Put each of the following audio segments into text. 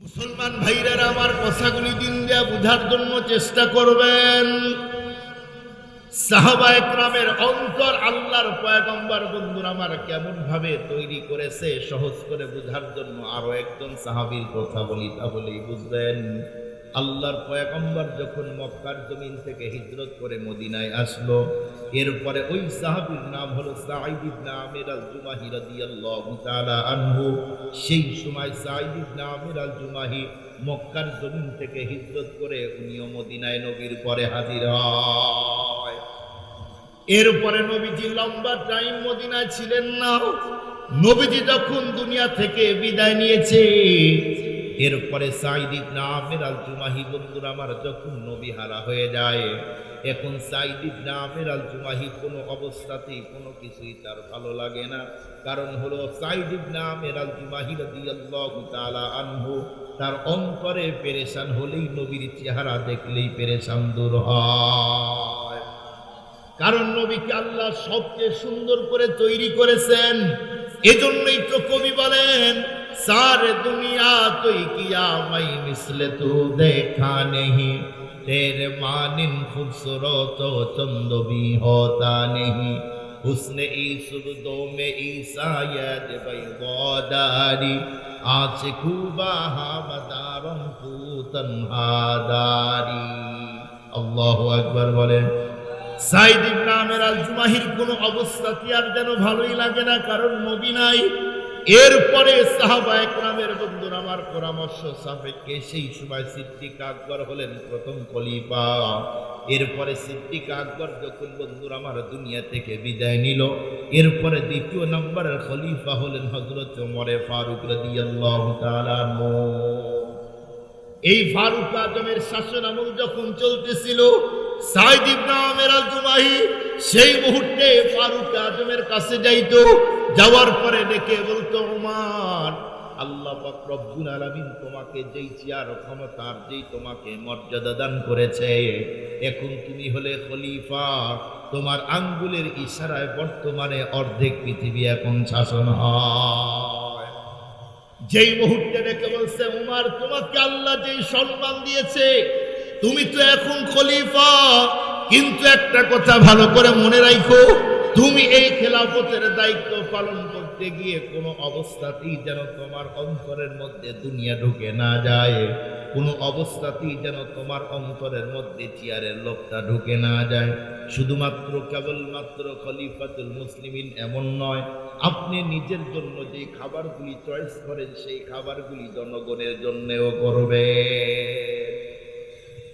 মুসলমান ভাইরা আমার কথাগুলি দিন দেয়া বুঝার জন্য চেষ্টা করবেন। সাহাবা একরামের অন্তর আল্লাহর পয়গম্বর বন্ধুরা আমার কেমন ভাবে তৈরি করেছে, সহজ করে বুঝার জন্য আরও একজন সাহাবীর কথা বলি তাহলেই বুঝবেন। আল্লাহর পয়গম্বর যখন মক্কার জমিন থেকে হিজরত করে মদিনায় আসলো, এরপরে ওই সাহাবীর নাম হলো আনহু। সেই সময় সাঈদ ইবনে আমির আল জুমাহি মক্কার জমিন থেকে হিজরত করে উনিও মদিনায় নবীর পরে হাজির হয়। এরপরে নবীজি লম্বা টাইম মদিনায় ছিলেন না। নবীজি যখন দুনিয়া থেকে বিদায় নিয়েছে এরপরে সাইদ ইবনে আমির আল জুমাহি বন্ধুরা আমার, যখন নবী হারা হয়ে যায়, এখন সাইদ ইবনে আমির আল জুমাহি কোনো অবস্থাতেই কোনো কিছুই তার ভালো লাগে না। কারণ হলো সাইদ ইবনে আমির আল জুমাহি রাদিয়াল্লাহু তাআলা তার অন্তরে পেরেশান হলেই নবীর চেহারা দেখলেই পেরেশান দূর হয়। কারণ নবীকে আল্লাহ সবচেয়ে সুন্দর করে তৈরি করেছেন। এজন্যই তো কবি বলেন সারে দুনিয়া তুই কিয়া মাই মিসলে তু দেখা নেহি তেরে মানিন খুবসুরত চন্দ ভি হোতা নেহি হুসনে ই সুরদো মে ঈসায়দ বৈদারি আছে কুবা হামদারম কুতন হাদারি আল্লাহু আকবার বলেন সাইদ ইবনে আমের আল জুমাহির কোন অবস্থাতে আর যেন ভালোই লাগে না কারণ নবী নাই এরপরে সাহাবা একরামের বন্ধুর আমার পরামর্শ সাপেক্ষে সেই সময় সিদ্দিক আকবর হলেন প্রথম খলিফা। এরপরে সিদ্দিক আকবর যখন বন্ধুর আমার দুনিয়া থেকে বিদায় নিল, এরপরে দ্বিতীয় নম্বরের খলিফা হলেন হজরত মরে ফারুক রাদিয়াল্লাহু এই ফারুক আজমের শাসন আমল যখন চলতেছিল সাইদ ইবনে আমের আল সেই মুহূর্তে ফারুক আজমের কাছে যাইতো যাওয়ার পরে ডেকে বলতো, ওমর, আল্লাহ রব্বুল আলামিন তোমাকে যেই চেয়ার ক্ষমতার, যেই তোমাকে মর্যাদা দান করেছে, এখন তুমি হলে খলিফা। তোমার আঙ্গুলের ইশারায় বর্তমানে অর্ধেক পৃথিবী এখন শাসন হয়। যেই মুহূর্তে রেখে বলছে উমার তোমাকে আল্লাহ যেই সম্মান দিয়েছে, তুমি তো এখন খলিফা। কিন্তু একটা কথা ভালো করে মনে রাখো তুমি এই খেলাফতের দায়িত্ব পালন করতে গিয়ে কোনো অবস্থাতেই যেন তোমার অন্তরের মধ্যে দুনিয়া ঢুকে না যায়। কোনো অবস্থাতেই যেন তোমার অন্তরের মধ্যে চেয়ারের লোকটা ঢুকে না যায়। শুধুমাত্র কেবলমাত্র খলিফাতুল মুসলিমিন এমন নয়, আপনি নিজের জন্য যে খাবারগুলি চয়েস করেন, সেই খাবারগুলি জনগণের জন্যও করবে।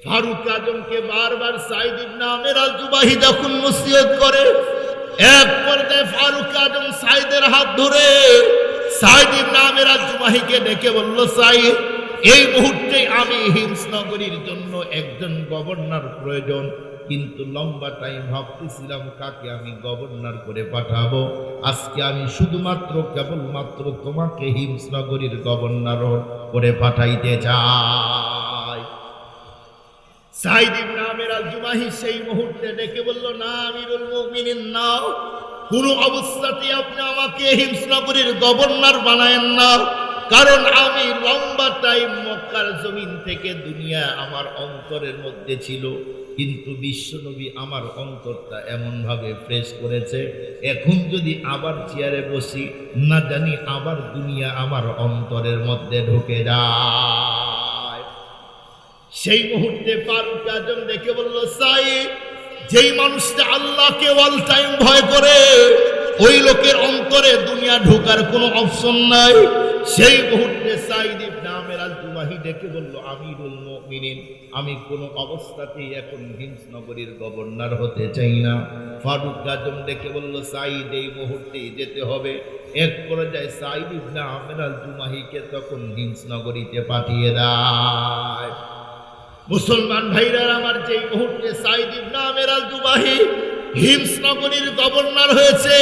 ফারুক আজমকে বারবার সাইদ ইবনে আমের জুবাহি যখন নসিহত করে এক পর্যায়ে ফারুক আজম সাইদের হাত ধরে সাইদ ইবনে আমের ডেকে বলল, সাইদ, এই মুহূর্তে আমি হিমসনগরীর জন্য একজন গভর্নর প্রয়োজন, কিন্তু লম্বা টাইম ভাবতেছিলাম কাকে আমি গভর্নর করে পাঠাবো। আজকে আমি শুধুমাত্র কেবলমাত্র তোমাকে হিমসনগরীর গভর্নর করে পাঠাইতে চাই। সাইদ ইবনে জুমাহি সেই মুহূর্তে ডেকে বলল, না, আমিরুল মুমিনিন না কোন অবস্থাতে আপনি আমাকে হিমসনগরীর গভর্নর বানায়েন না। কারণ আমি লম্বা টাইম মক্কার জমিন থেকে দুনিয়া আমার অন্তরের মধ্যে ছিল। কিন্তু বিশ্বনবী আমার অন্তরটা এমনভাবে ফ্রেশ করেছে। এখন যদি আবার চেয়ারে বসি, না জানি আবার দুনিয়া আমার অন্তরের মধ্যে ঢুকে যায়। সেই মুহূর্তে ফারুক আজম দেখে বলল, সাইদ, যেই মানুষটা আল্লাহকে অল টাইম ভয় করে, ওই লোকের অন্তরে দুনিয়া ঢোকার কোনো অপশন নাই। সেই মুহূর্তে সাইদ ইবনে আমের আল জুমাহি ডেকে বলল, আমিরুল মুমিনিন, আমি কোনো অবস্থাতেই এখন হিমস নগরীর গভর্নর হতে চাই না। ফারুক আজম ডেকে বলল, সাইদ, এই মুহূর্তেই যেতে হবে। এক পর্যায়ে সাইদ ইবনে আমের আল জুমাহিকে তখন হিমস নগরীতে পাঠিয়ে দেয়। মুসলমান ভাইরা আমার যে মুহূর্তে সাইদ ইবনে আমের আল জুবাহি হিমস নগরীর গভর্নর হয়েছে,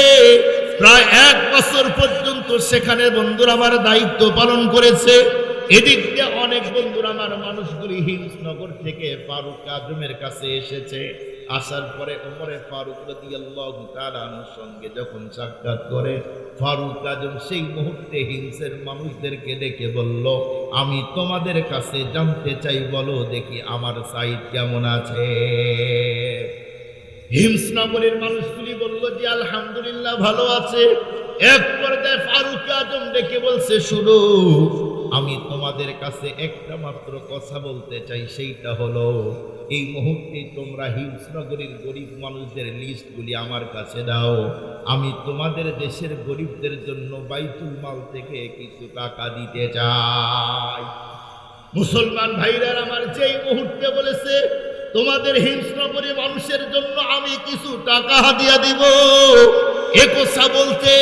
প্রায় এক বছর পর্যন্ত সেখানে বন্ধুরা আমার দায়িত্ব পালন করেছে। এদিক দিয়ে অনেক বন্ধুরা আমার মানুষগুলি হিমস নগর থেকে ফারুক আজমের কাছে এসেছে। আসার পরে ওমরে ফারুক রাদিয়াল্লাহু তাআলার সঙ্গে যখন সাক্ষাৎ করে, ফারুক আজম সেই মুহূর্তে হিংসের মানুষদেরকে ডেকে বলল, আমি তোমাদের কাছে জানতে চাই, বলো দেখি আমার সাইদ কেমন আছে। হিমসনগরের মানুষগুলি বলল যে আলহামদুলিল্লাহ, ভালো আছে। এক পর্যায়ে ফারুক আজম ডেকে বলছে শুরু আমি তোমাদের কাছে একটা মাত্র কথা বলতে চাই, সেইটা হলো এই মুহূর্তে তোমরা হিমসনগরীর গরিব মানুষদের লিস্টগুলি আমার কাছে দাও। আমি তোমাদের দেশের গরিবদের জন্য বাইতুল মাল থেকে কিছু টাকা দিতে চাই। মুসলমান ভাইরা আমার যেই মুহূর্তে বলেছে, তোমাদের হিংস্রপরি মানুষের জন্য আমি কিছু টাকা হাদিয়া দিব। এ কথা বলতে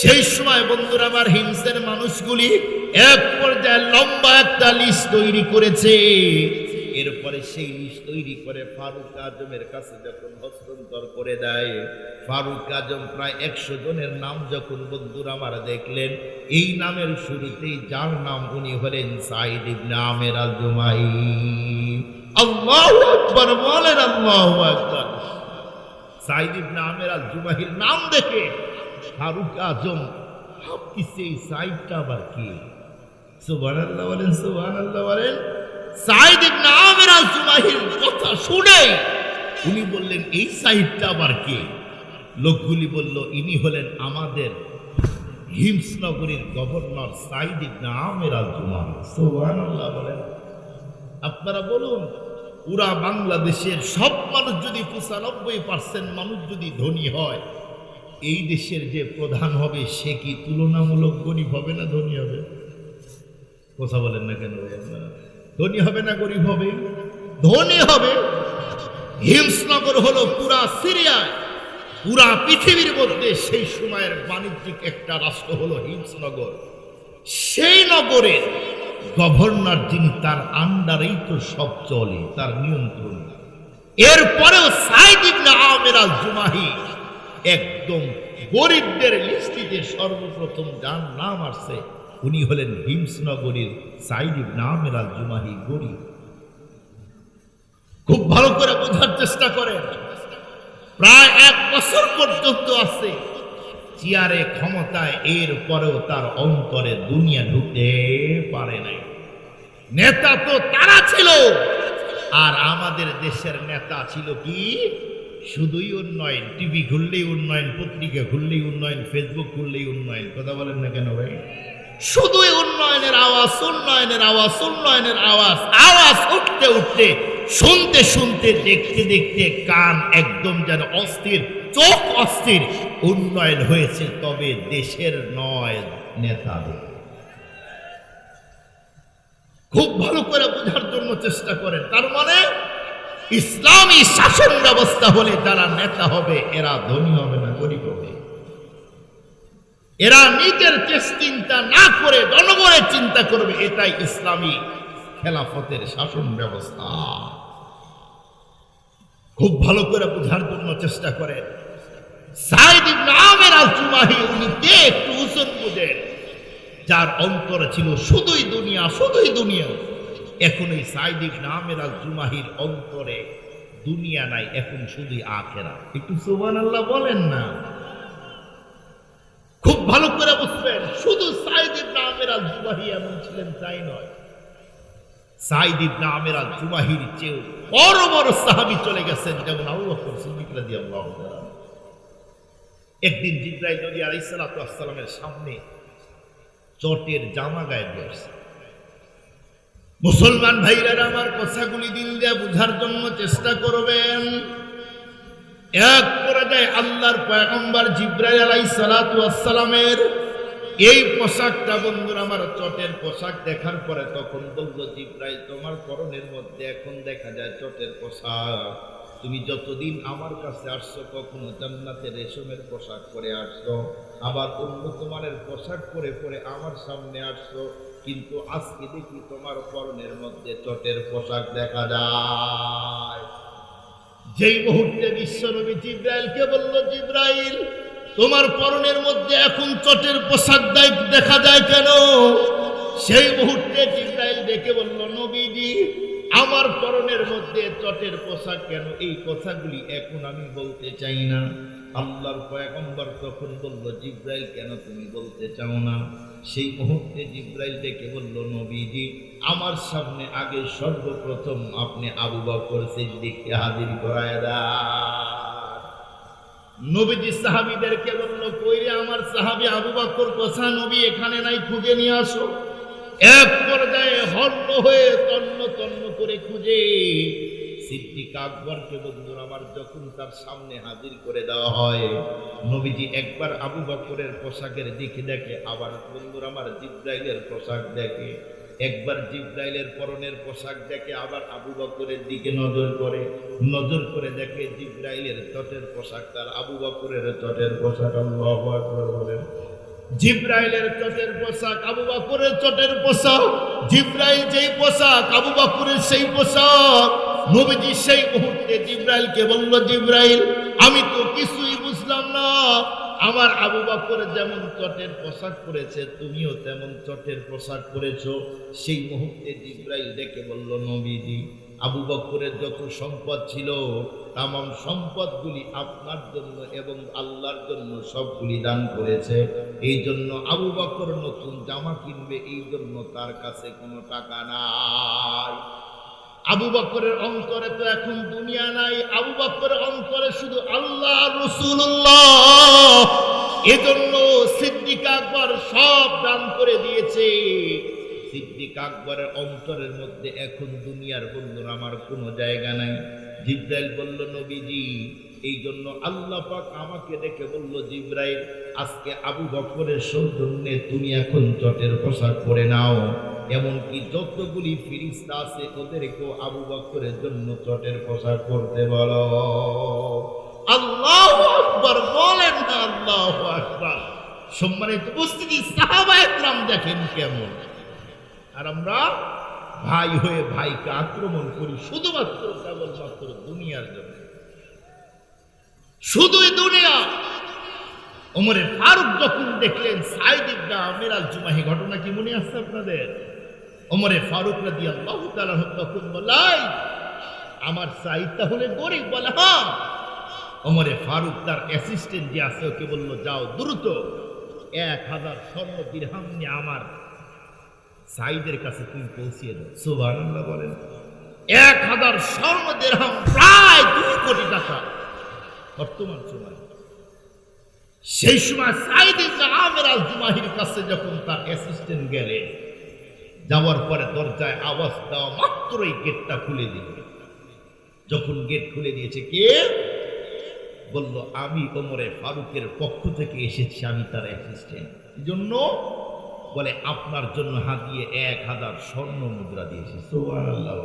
সেই সময় বন্ধুরা আমার হিংসের মানুষগুলি এক পর্যায়ে লম্বা একটা লিস্ট তৈরি করেছে। এরপরে সেই লিস্ট তৈরি করে ফারুক আজমের কাছে যখন হস্তান্তর করে দেয়, ফারুক আজম প্রায় একশো জনের নাম যখন বন্ধুরা আমার দেখলেন, এই নামের শুরুতেই যার নাম উনি হলেন সাইদ ইবনে আমের জুমাই আল্লাহু আকবার, বলেন আল্লাহু আকবার। সাইদ ইবনে আমের আল জুমাহির নাম দেখে ফারুক আজম ভাবতেছে এই সাইদটা আবার কি? সুবহানাল্লাহ বলেন সুবহানাল্লাহ বলেন। সাইদ ইবনে আমের আল জুমাহির কথা শুনে উনি বললেন, এই সাইদটা আবার কে? লোকগুলি বলল, ইনি হলেন আমাদের হিমসনগরীর গভর্নর সাইদ ইবনে আমের আল জুমাহি সুবহানাল্লাহ বলেন। আপনারা বলুন, পুরা বাংলাদেশের সব মানুষ যদি পঁচানব্বই পার্সেন্ট মানুষ যদি ধনী হয়, এই দেশের যে প্রধান হবে, সে কি তুলনামূলক গরিব হবে না ধনী হবে? কথা বলেন না কেন আপনারা? ধনী হবে না গরিব হবে? ধনী হবে? হিমসনগর হলো পুরা সিরিয়ায়। পুরা পৃথিবীর মধ্যে সেই সময়ের বাণিজ্যিক একটা রাষ্ট্র হলো হিমসনগর। সেই নগরে গভর্নর যিনি তার আন্ডারেই তো সব চলে, তার নিয়ন্ত্রণ এরপরেও সাইদ ইবনে জুমাহি একদম গরিবদের লিস্টিতে সর্বপ্রথম যার নাম আসছে উনি হলেন হিমসনগরীর সাইদ ইবনে আমের জুমাহি গরিব খুব ভালো করে বোঝার চেষ্টা করেন। প্রায় এক বছর পর্যন্ত আছে। চেয়ারে ক্ষমতায় এর পরেও তার অন্তরে দুনিয়া ঢুকতে পারে নাই। নেতা তো তারা ছিল। আর আমাদের দেশের নেতা ছিল কি? শুধুই উন্নয়ন, টিভি খুললেই উন্নয়ন, পত্রিকা খুললেই উন্নয়ন, ফেসবুক খুললেই উন্নয়ন। কথা বলেন না কেন ভাই? শুধুই উন্নয়নের আওয়াজ উন্নয়নের আওয়াজ উন্নয়নের আওয়াজ আওয়াজ উঠতে উঠতে, শুনতে শুনতে, দেখতে দেখতে কান একদম যেন অস্থির, চোখ অস্থির। উন্নয়ন হয়েছে তবে দেশের নয় নেতাদের খুব ভালো করে বোঝার জন্য চেষ্টা করেন। তার মানে ইসলামী শাসন ব্যবস্থা হলে যারা নেতা হবে, এরা ধনী হবে না, গরিব হবে। এরা নিজের চিন্তা না করে জনগণের চিন্তা করবে, এটাই ইসলামী খেলাফতের শাসন ব্যবস্থা। খুব ভালো করে বোঝার জন্য চেষ্টা করেন। সাইদ ইবনে আল উনি কে একটু বুঝেন। যার অন্তরে ছিল শুধুই দুনিয়া শুধুই দুনিয়া। এখন এই সাইদ ইবনে আমের আল জুমাহির অন্তরে দুনিয়া নাই, এখন শুধুই আখেরা একটু সুবহানাল্লাহ বলেন না। ভালো করে বুঝবেন, শুধু সাইদ ইবনে আমের আল জুমাহি এমন ছিলেন, তাই নয়। সাইদ ইবনে আমের আল জুমাহির চেয়েও বড় বড় সাহাবী চলে গেছেন, যেমন আবু সিদ্দিক রাদিয়াল্লাহু তাআলা একদিন জিব্রাইল নবী আলাইহিস সালাতু সামনে চটের জামা গায়ে দিয়েছে মুসলমান ভাইরা আমার কথাগুলি দিল দিয়ে বুঝার জন্য চেষ্টা করবেন। এক পর্যায়ে আল্লাহর পয়গম্বর জিব্রাইল আলাইহিস সালাতু ওয়াসসালামের এই পোশাকটা বন্ধুরা আমার চটের পোশাক দেখার পরে তখন বলল, জিব্রাইল, তোমার পরনের মধ্যে এখন দেখা যায় চটের পোশাক। তুমি যতদিন আমার কাছে আসছো, কখনো জান্নাতের রেশমের পোশাক পরে আসছো। আবার অন্য তোমারের পোশাক পরে পরে আমার সামনে আসছো। কিন্তু আজকে দেখি তোমার পরনের মধ্যে চটের পোশাক দেখা যায়। যেই মুহূর্তে বিশ্বনবী জিব্রাইলকে বলল, জিব্রাইল, তোমার পরনের মধ্যে এখন চটের পোশাক দেখা যায় কেন? সেই মুহূর্তে জিব্রাইল ডেকে বলল, নবীজি, আমার পরনের মধ্যে চটের পোশাক কেন? এই কথাগুলি এখন আমি বলতে চাই না। আল্লাহর পয়গম্বর তখন বলল, জিব্রাইল, কেন তুমি বলতে চাও না? সেই মুহূর্তে জিব্রাইল বলল, নবীজি, আমার সামনে আগে সর্বপ্রথম আপনি আবু বকর সিদ্দিককে হাজির করায় দেন। নবীজি সাহাবীদেরকে বলল কইরে আমার সাহাবী আবু বকর, কোথা নবী এখানে নাই, খুঁজে নিয়ে আসো। এক পর্যায়ে হর্ণ হয়ে তন্ন তন্ন করে খুঁজে সিদ্দিক আকবরকে বন্ধুর আমার যখন তার সামনে হাজির করে দেওয়া হয়, নবীজি একবার আবু বকরের পোশাকের দিকে দেখে, আবার বন্ধুর আমার জিব্রাইলের পোশাক দেখে, একবার জিব্রাইলের পরনের পোশাক দেখে, আবার আবু বকরের দিকে নজর করে নজর করে দেখে জিব্রাইলের চটের পোশাক তার আবু বকরের চটের পোশাক। আল্লাহু বলেন, জিব্রাইলের চটের পোশাক, আবু বাকুরের চটের পোশাক, জিব্রাইল যেই পোশাক, আবু বাকুরের সেই পোশাক। নবীজি সেই মুহূর্তে জিব্রাইলকে বলল, জিব্রাইল, আমি তো কিছুই বুঝলাম না। আমার আবু বাকর যেমন চটের পোশাক পরেছে, তুমিও তেমন চটের পোশাক পরেছো। সেই মুহূর্তে জিব্রাইল ডেকে বলল, নবীজি, আবু বকরের যত সম্পদ ছিল তাম সম্পদগুলি আপনার জন্য এবং আল্লাহর জন্য সবগুলি দান করেছে। এই জন্য আবু বকর নতুন জামা কিনবে, এই জন্য তার কাছে কোনো টাকা নাই। আবু বকরের অন্তরে তো এখন দুনিয়া নাই। আবু বকরের অন্তরে শুধু আল্লাহ রসুল্লাহ এজন্য সিদ্দিক আকবর সব দান করে দিয়েছে। সিদ্দিক আকবরের অন্তরের মধ্যে এখন দুনিয়ার বন্ধুর আমার কোনো জায়গা নাই। জিব্রাইল বলল, নবীজি এই জন্য আল্লাহ পাক আমাকে ডেকে বলল, জিব্রাইল, আজকে আবু বকরের সৌজন্যে তুমি এখন চটের পোশাক পরে নাও। এমনকি যতগুলি ফিরিস্তা আছে ওদেরকেও আবু বকরের জন্য চটের পোশাক পরতে বলো। আল্লাহ আকবার, বলেন না আল্লাহ আকবার। সম্মানিত উপস্থিতি, সাহাবা একরাম দেখেন কেমন। আর আমরা ভাই হয়ে ভাইকে আক্রমণ করি শুধুমাত্র কেবলমাত্র দুনিয়ার জন্য। শুধুই দুনিয়া। ওমরে ফারুক যখন দেখলেন সাইদ ইবনে আমির আল জুমাহি ঘটনা কি মনে আছে আপনাদের? ওমরে ফারুক রাদি আল্লাহ তাআলা তখন বলাই আমার সাইদ তাহলে গরিব বলে হ্যাঁ। ওমরে ফারুক তার অ্যাসিস্ট্যান্ট যে আছে, ওকে বলল, যাও দ্রুত, এক হাজার স্বর্ণ দিরহাম নিয়ে আমার সাইদের কাছে তুমি পৌঁছিয়ে দাও। সুবহানাল্লাহ বলেন। এক হাজার স্বর্ণ দিরহাম প্রায় দুই কোটি টাকা। বর্তমান সময়। সেই সময় সাইদ আমির আল জুমাহির কাছে যখন তার অ্যাসিস্ট্যান্ট গেলে, যাওয়ার পরে দরজায় আওয়াজ দেওয়া মাত্রই গেটটা খুলে দিল। যখন গেট খুলে দিয়েছে কে? বলল, আমি ওমরে ফারুকের পক্ষ থেকে এসেছি, আমি তার অ্যাসিস্ট্যান্ট এই জন্য? বলে, আপনার জন্য হাতিয়ে এক হাজার স্বর্ণ মুদ্রা দিয়েছি সুবহানাল্লাহ।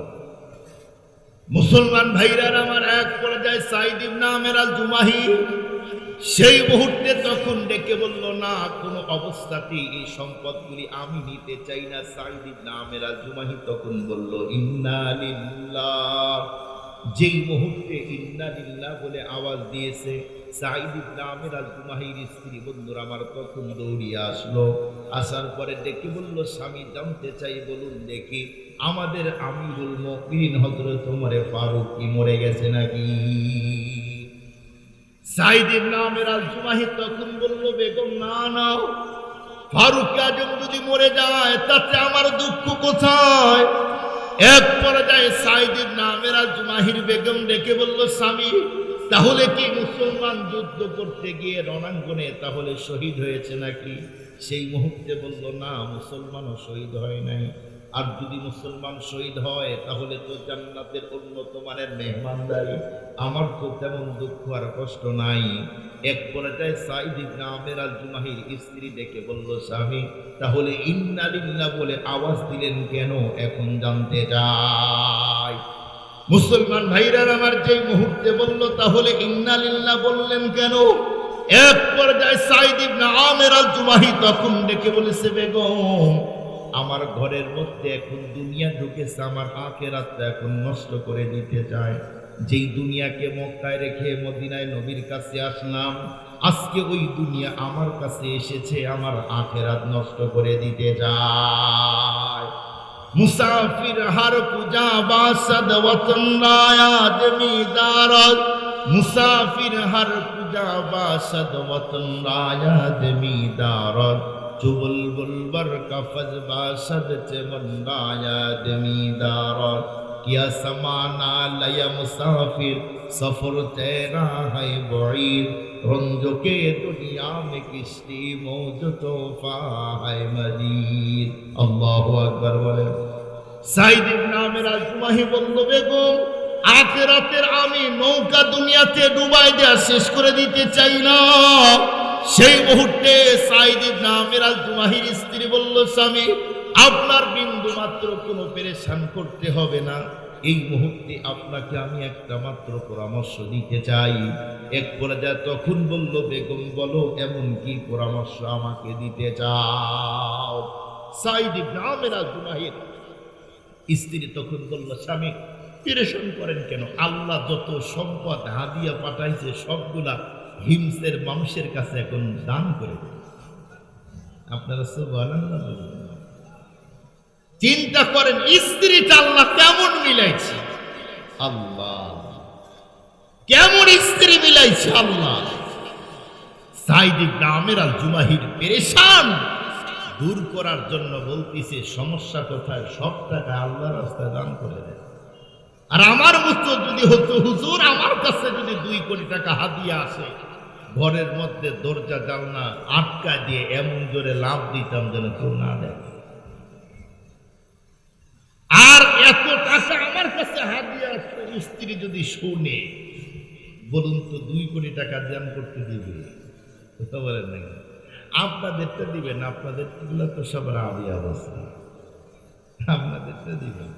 মুসলমান ভাইরার আমার এক পর্যায়ে সাইদ ইবনে আমির আল জুমাহি সেই মুহূর্তে তখন ডেকে বলল, না, কোনো অবস্থাতেই এই সম্পদগুলি আমি নিতে চাই না। সাইদ ইবনে আমির আল জুমাহি তখন বলল, ইন্না লিল্লাহ। যেই মুহূর্তে ইন্না লিল্লাহ বলে আওয়াজ দিয়েছে, সাইদ ইবনে আমির আল জুমাহির স্ত্রী বন্ধুরা আমার তখন দৌড়িয়ে আসলো। আসার পরে ডেকে বলল, স্বামী জানতে চাই, বলুন দেখি। আমাদের আমিরুল মুমিনিন হযরত ওমরে ফারুক কি মরে গেছে নাকি? সাইদ ইবনে আমির আল জুমাহি তখন বলল, বেগম, না না। ফারুক আজম যদি মরে যায়, তাতে আমার দুঃখ কোথায়? এক পর্যায়ে সাইদ ইবনে আমির আল জুমাহির বেগম ডেকে বলল, স্বামী, তাহলে কি মুসলমান যুদ্ধ করতে গিয়ে রণাঙ্গনে তাহলে শহীদ হয়েছে নাকি? সেই মুহূর্তে বলল, না, মুসলমানও শহীদ হয় নাই। আর যদি মুসলমান শহীদ হয়, তাহলে তো জান্নাতের উন্নত মানের মেহমানদারি। আমার তো তেমন দুঃখ আর কষ্ট নাই। এক পর্যায়ে সাইদ ইবনে আমের আল জুমাহির স্ত্রী ডেকে বলল, স্বামী, তাহলে ইন্নালিল্লাহ বলে আওয়াজ দিলেন কেন? এখন জানতে চাই। মুসলমান ভাইরার আমার যেই মুহূর্তে বলল, তাহলে ইন্নালিল্লাহ বললেন কেন? এক পর্যায়ে সাইদ ইবনে আমের আল জুমাহি তখন ডেকে বলেছে, বেগম আমার ঘরের মধ্যে এখন দুনিয়া ঢুকেছে, আমার আখে এখন নষ্ট করে দিতে চায়। যেই দুনিয়াকে মক্কায় রেখে মদিনায় নবীর কাছে আসলাম, আজকে ওই দুনিয়া আমার কাছে এসেছে, আমার আখেরাত নষ্ট করে দিতে যায় মুসাফির হার পূজা বাসদ ওয়াতন রায়া জমিদারত মুসাফির হার পূজা বাসদ ওয়াতন রায়া জমিদারত বুলবুল বার কফজ বাসদ চে সমানা লয় মুসাফির, সফর তেরা হয় বড়ির رنج کے دنیا میں کشتی موج توفا ہے مدید اللہ اکبر বলে সাইদ ইবনে আমির আজমাহি বেগম আখেরাতের আমি নৌকা দুনিয়াতে ডুবাই দেয়া শেষ করে দিতে চাই না। সেই মুহূর্তে সাইদ জুমাহির স্ত্রী বলল, স্বামী, আপনার বিন্দু মাত্র কোনো পেরেশান করতে হবে না। এই মুহূর্তে আপনাকে আমি একটা মাত্র পরামর্শ দিতে চাই। এক পর্যায়ে তখন বলল, বেগম, বলো, এমন কি পরামর্শ আমাকে দিতে চাও? সাইদ ইবনে জুমাহির স্ত্রী তখন বলল, স্বামী, পেরেশান করেন কেন? আল্লাহ যত সম্পদ, হাদিয়া পাঠাইছে, সবগুলা হিমসের মানুষের কাছে এখন দান করে আপনারা বলুন। চিন্তা করেন স্ত্রীটা আল্লাহ কেমন মিলাইছে? আল্লাহ। কেমন স্ত্রী মিলাইছে আল্লাহ? জুমাহির পেরেশান। দূর করার জন্য বলতেছে, সমস্যা কোথায়? সব টাকা আল্লাহ রাস্তায় দান করে দেয়। আর আমার মতো যদি হতো হুজুর, আমার কাছে যদি কোটি টাকা হাদিয়া আসে ঘরের মধ্যে দরজা, জানলা আটকা দিয়ে এমন জোরে লাভ দিতাম যেন কেউ না দেয় আর এত টাকা আমার কাছে হাদিয়া আসে স্ত্রী যদি শোনে, বলুন তো দুই কোটি টাকা দান করতে দিবে? কথা বলেন নাকি? আপনাদেরটা দিবেন, আপনাদের তো সব রাবি অবস্থা। আপনাদেরটা দিবেন।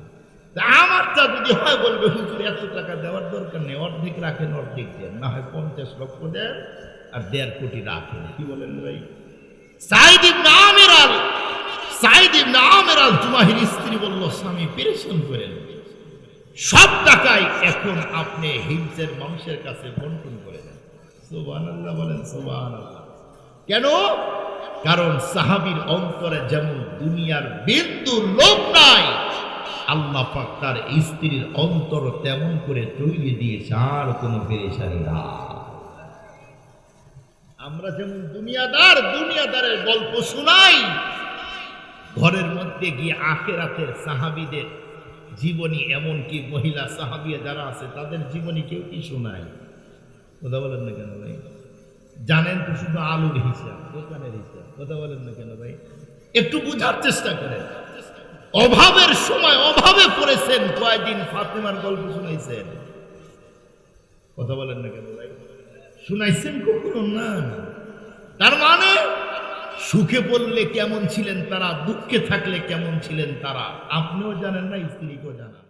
আমারটা যদি হয় বলবে, হুজুর, এত টাকা দেওয়ার দরকার নেই, অর্ধেক রাখেন, অর্ধেক দেন। না হয় পঞ্চাশ লক্ষ দেন আর দেড় কোটি রাখেন। কি বলেন ভাই? সাইদ ইবনে আমের আল, সাইদ ইবনে আমের স্ত্রী বলল, স্বামী, পেরেশান করেন। সব টাকাই এখন আপনি হিংসের মানুষের কাছে বন্টন করে দেন। সুবহানাল্লাহ বলেন, সুবহানাল্লাহ। কেন? কারণ সাহাবীর অন্তরে যেমন দুনিয়ার বিন্দু লোক নাই আল্লাহ পাক তার স্ত্রীর অন্তর তেমন করে তৈরি দিয়েছে আর কোনো পেরেশানি না। আমরা যেমন দুনিয়াদার, দুনিয়াদারের গল্প শোনাই, ঘরের মধ্যে গিয়ে আখেরাতের সাহাবিদের জীবনী, এমনকি মহিলা সাহাবিয়া যারা আছে, তাদের জীবনী কেউ কি শোনায়? কথা বলেন না কেন ভাই? জানেন তো শুধু আলুর হিসাব, দোকানের হিসাব, কথা বলেন না কেন ভাই? একটু বুঝার চেষ্টা করেন। অভাবের সময় অভাবে পড়েছেন। কয়দিন ফাতেমার গল্প শুনাইছেন? কথা বলেন না কেন শুনাইছেন কখনো? না তার মানে সুখে পড়লে কেমন ছিলেন তারা, দুঃখে থাকলে কেমন ছিলেন তারা? আপনিও জানেন না, স্ত্রীকেও জানান